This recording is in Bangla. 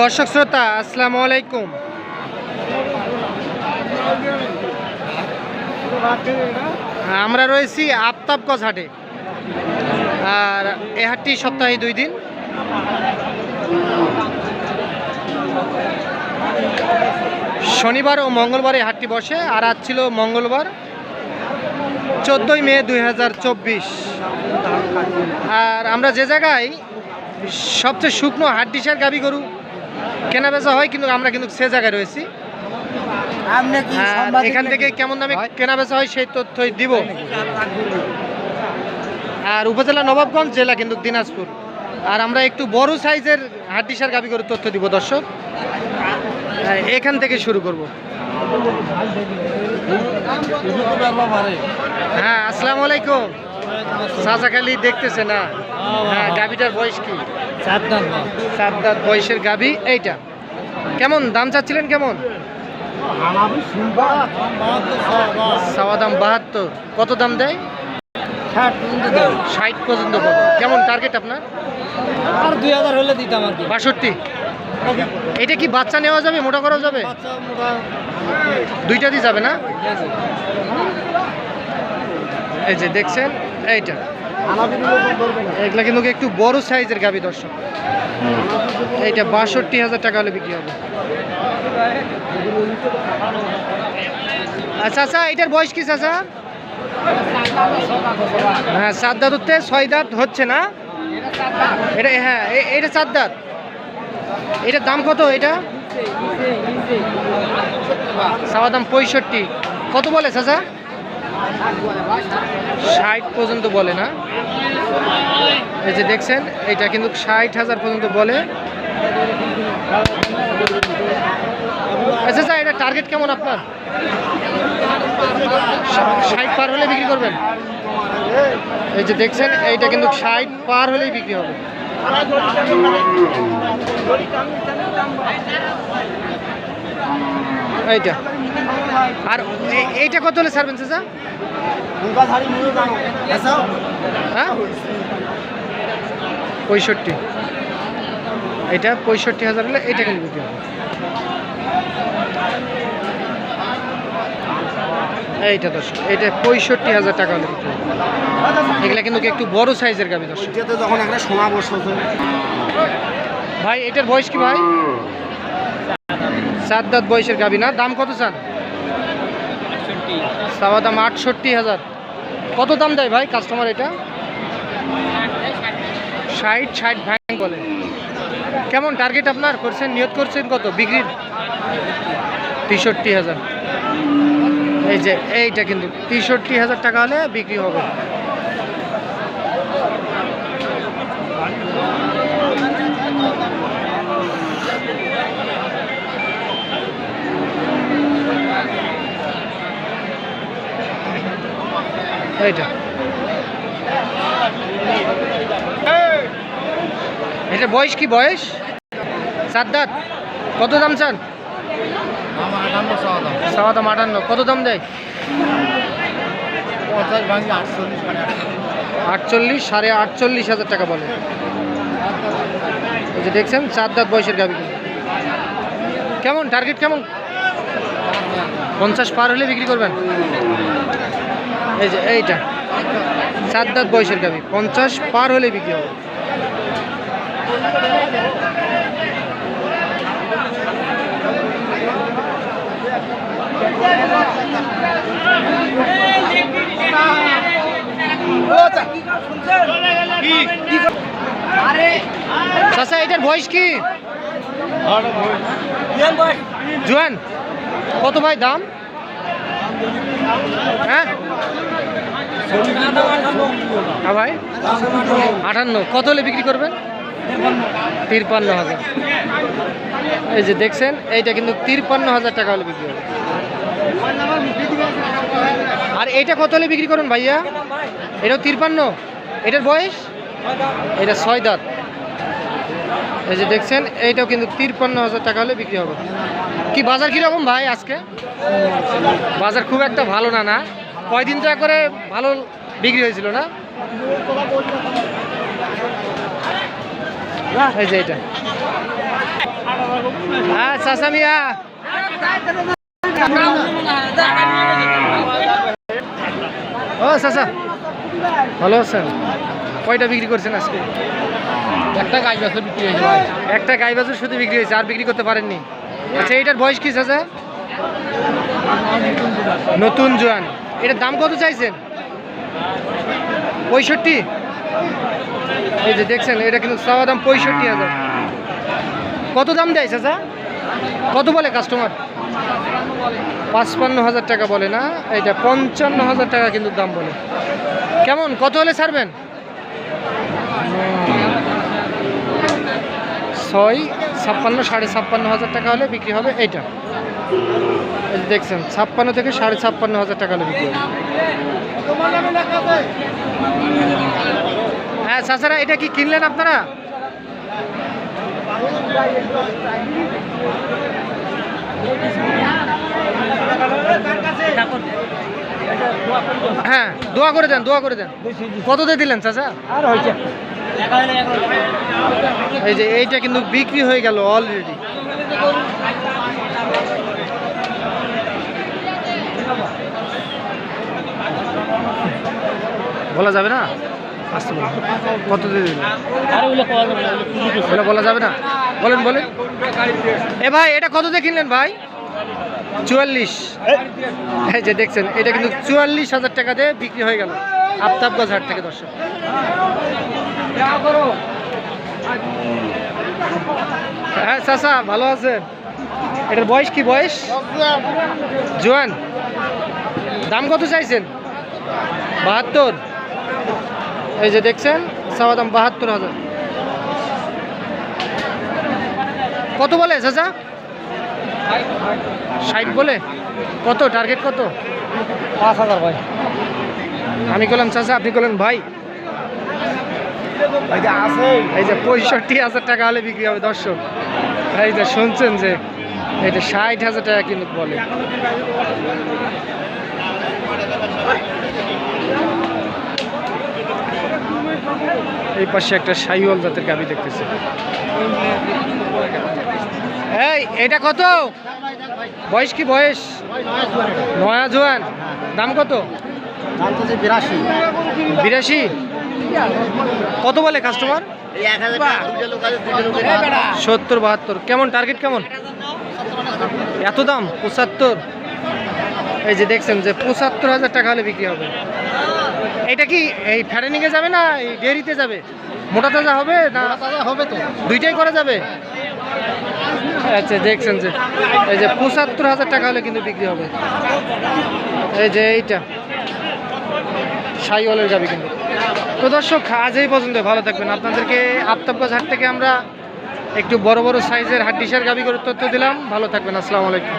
দর্শক শ্রোতা, আসসালামু আলাইকুম। আমরা রয়েছি আফতাবগঞ্জ হাটে। আর এ হাটটি সপ্তাহে দুই দিন। শনিবার ও মঙ্গলবার এই হাটটি বসে। আর আজ ছিল মঙ্গলবার, চোদ্দোই মে দু হাজার চব্বিশ। আর আমরা যে জায়গায় সবচেয়ে শুকনো হাড্ডিসার গাবি গরু। কেনা বেচা হয় কিন্তু আমরা কিন্তু সে জায়গায় রয়েছি। আপনি কি আর এখান থেকে কেমন দামে কেনা বেচা হয় সেই তথ্যই দিব। আর উপজেলা নবাবগঞ্জ জেলা কিন্তু দিনাজপুর। আর আমরা একটু বড় সাইজের হাড্ডিসার গাবি গরুর তথ্য দিব দর্শক। হ্যাঁ, এখান থেকে শুরু করব। হ্যাঁ আসসালামু আলাইকুম। চাচা খালি দেখতেছে না? হ্যাঁ গাবিটার বয়স কি। সাত দাঁত বয়সের গাবি এইটা। কেমন দাম চাচ্ছিলেন কেমন? সাওয়া দাম বাহাত্তর। কত দাম দেয়? ষাট পর্যন্ত ষাট পর্যন্ত কেমন টার্গেট আপনার? আর দুই হাজার হলে দিতাম আর বাষট্টি। এটা কি বাচ্চা নেওয়া যাবে মোটা করা যাবে? দুইটা দিয়ে যাবে না। এই যে দেখছেন, এইটা। এগুলা কিন্তু একটু বড় সাইজের গাবি, দর্শক? এইটা বাষট্টি হাজার টাকা হলে বিক্রি হবে। আচ্ছা আচ্ছা এটার বয়স কি, চাচা? হ্যাঁ সাত দাঁত হচ্ছে, ছয় দাঁত হচ্ছে না? এটা হ্যাঁ এটা চার দাঁত। এটার দাম কত এটা? সাওয়া দাম পঁয়ষট্টি। কত বলে, চাচা? ষাট পর্যন্ত বলে না? এই যে দেখছেন, এটা কিন্তু ষাট হাজার পর্যন্ত বলে। আচ্ছা স্যার, এটা টার্গেট কেমন আপনার? ষাট পার হলে বিক্রি করবেন? এই যে দেখছেন, এইটা কিন্তু ষাট পার হলেই বিক্রি হবে। এইটা। আর এইটা কত হলে ছাড়বেন চাচা? হ্যাঁ? পঁয়ষট্টি। এটা পঁয়ষট্টি হাজার হলে এইটা কিন্তু বিক্রি হবে? এইটা দর্শক এটা পঁয়ষট্টি হাজার টাকা হলে বিক্রি হবে। এগুলা কিন্তু একটু বড় সাইজের গাবি দর্শক। যখন একটা সোনা বসতো ভাই এটার বয়স কি ভাই? সাত দাঁত বয়সের গাবি না? দাম কত চান? সাবা দাম আটষট্টি হাজার। কত দাম দেয় ভাই কাস্টমার এটা? ষাট ষাট ভ্যাং বলে। কেমন টার্গেট আপনার? করছেন নিয়ত করছেন কত? বিক্রির? তেষট্টি হাজার। এই যে, এইটা কিন্তু। তেষট্টি হাজার টাকা হলে বিক্রি হবে। এইটা এটা বয়স কি বয়স? সাত দাঁত কত দাম চান? সাওয়া দাম আটান্ন, কত দাম দেয়? আটচল্লিশ সাড়ে আটচল্লিশ হাজার টাকা বলে। যে দেখছেন চার দাঁত বয়সের গাবি কেমন টার্গেট কেমন? পঞ্চাশ পার হলে বিক্রি করবেন? এই যে, এইটা। সাত দাঁত বয়সের গাবি পঞ্চাশ পার হলে বিক্রি হবে। এটার বয়স কি? জুয়ান, কত ভাই দাম? হ্যাঁ? হ্যাঁ ভাই? আটান্ন। কত হলে বিক্রি করবেন? তিরপান্ন হাজার। এই যে দেখছেন, এইটা কিন্তু তিরপান্ন হাজার টাকা হলে বিক্রি হবে। আর এইটা কত হলে বিক্রি করুন ভাইয়া? এটাও তিরপান্ন? এটার বয়স? এটা ছয় দাঁত। এই যে দেখছেন, এইটাও কিন্তু তিরপান্ন হাজার টাকা হলে বিক্রি হবে। কি বাজার কীরকম ভাই আজকে? বাজার খুব একটা ভালো না না? কয়দিন তো একবারে ভালো বিক্রি হয়েছিল না? এই যে এটা। হ্যাঁ ও চাচা। ভালো আছেন? কয়টা বিক্রি করছেন আজকে? একটা গাছ বেচা বিক্রি হয়েছে। একটা গাই বাছুর শুধু বিক্রি হয়েছে আর বিক্রি করতে পারেননি? আচ্ছা এইটার বয়স কি চাচা? নতুন জোয়ান। এটার দাম কত চাইছেন? পঁয়ষট্টি? এই যে দেখছেন, এটা কিন্তু চাওয়া দাম পঁয়ষট্টি হাজার। কত দাম দেয় চাচা? কত বলে কাস্টমার পাঁচপান্ন হাজার টাকা বলে না? এটা পঞ্চান্ন হাজার টাকা কিন্তু দাম বলে। কেমন? কত হলে ছাড়বেন? ছয়, ছাপ্পান্ন, সাড়ে ছাপ্পান্ন হাজার টাকা হলে বিক্রি হবে এইটা। দেখছেন, ছাপ্পান্ন থেকে সাড়ে ছাপ্পান্ন হাজার টাকা বিক্রি হ্যাঁ চাচারা, এটা কি কিনলেন আপনারা? হ্যাঁ দোয়া করে দেন, দোয়া করে দেন। কত দিয়ে দিলেন, চাচা? আর হয়েছে। এই যে এইটা কিন্তু বিক্রি হয়ে গেল অলরেডি বলা যাবে না? কত দিলেন বলা যাবে না? বলেন বলেন। এ ভাই, এটা কত দিয়ে কিনলেন ভাই? চুয়াল্লিশ। এই যে দেখছেন, এটা কিন্তু চুয়াল্লিশ হাজার টাকা দিয়ে বিক্রি হয়ে গেল। আফতাবগঞ্জ হাট থেকে দর্শক। হ্যাঁ চাচা ভালো আছেন? এটার বয়স কি বয়স? জোয়ান। দাম কত চাইছেন? বাহাত্তর। এই যে দেখছেন চাওয়া দাম বাহাত্তর হাজার। কত বলে চাচা? ষাট বলে? কত? টার্গেট কত? পাঁচ হাজার ভাই। আমি করলাম চাচা আপনি করলেন ভাই। এই যে পঁয়ষট্টি হাজার টাকা হলে বিক্রি হবে দর্শক। এই যে শুনছেন যে এটা ষাট হাজার টাকা কিন্তু বলে। এই পাশে একটা সাইওয়াল জাতের গাবি দেখতেছে। এই এটা কত? বয়স কি বয়স? নয়া জোয়ান। দাম কত? বিরাশি। বিরাশি? কত বলে কাস্টমার সত্তর বাহাত্তর। কেমন? টার্গেট কেমন? এত দাম? পঁচাত্তর। এই যে দেখছেন যে পঁচাত্তর হাজার টাকা হলে বিক্রি হবে। এটা কি এই ফ্যারেনিংয়ে যাবে না এই ডেয়ারিতে যাবে? মোটা তাজা হবে না হবে তো। দুইটাই করা যাবে? আচ্ছা দেখছেন যে এই যে পঁচাত্তর হাজার টাকা হলে কিন্তু বিক্রি হবে। এই যে এইটা। সাইওয়ালের যাবে কিন্তু। তো দর্শক, আজ এই পর্যন্ত ভালো থাকবেন। আপনাদেরকে আফতাবগঞ্জ হাট থেকে আমরা একটু বড় বড় সাইজের হাড্ডিসার গাবি করে তথ্য দিলাম। ভালো থাকবেন। আসসালামু আলাইকুম।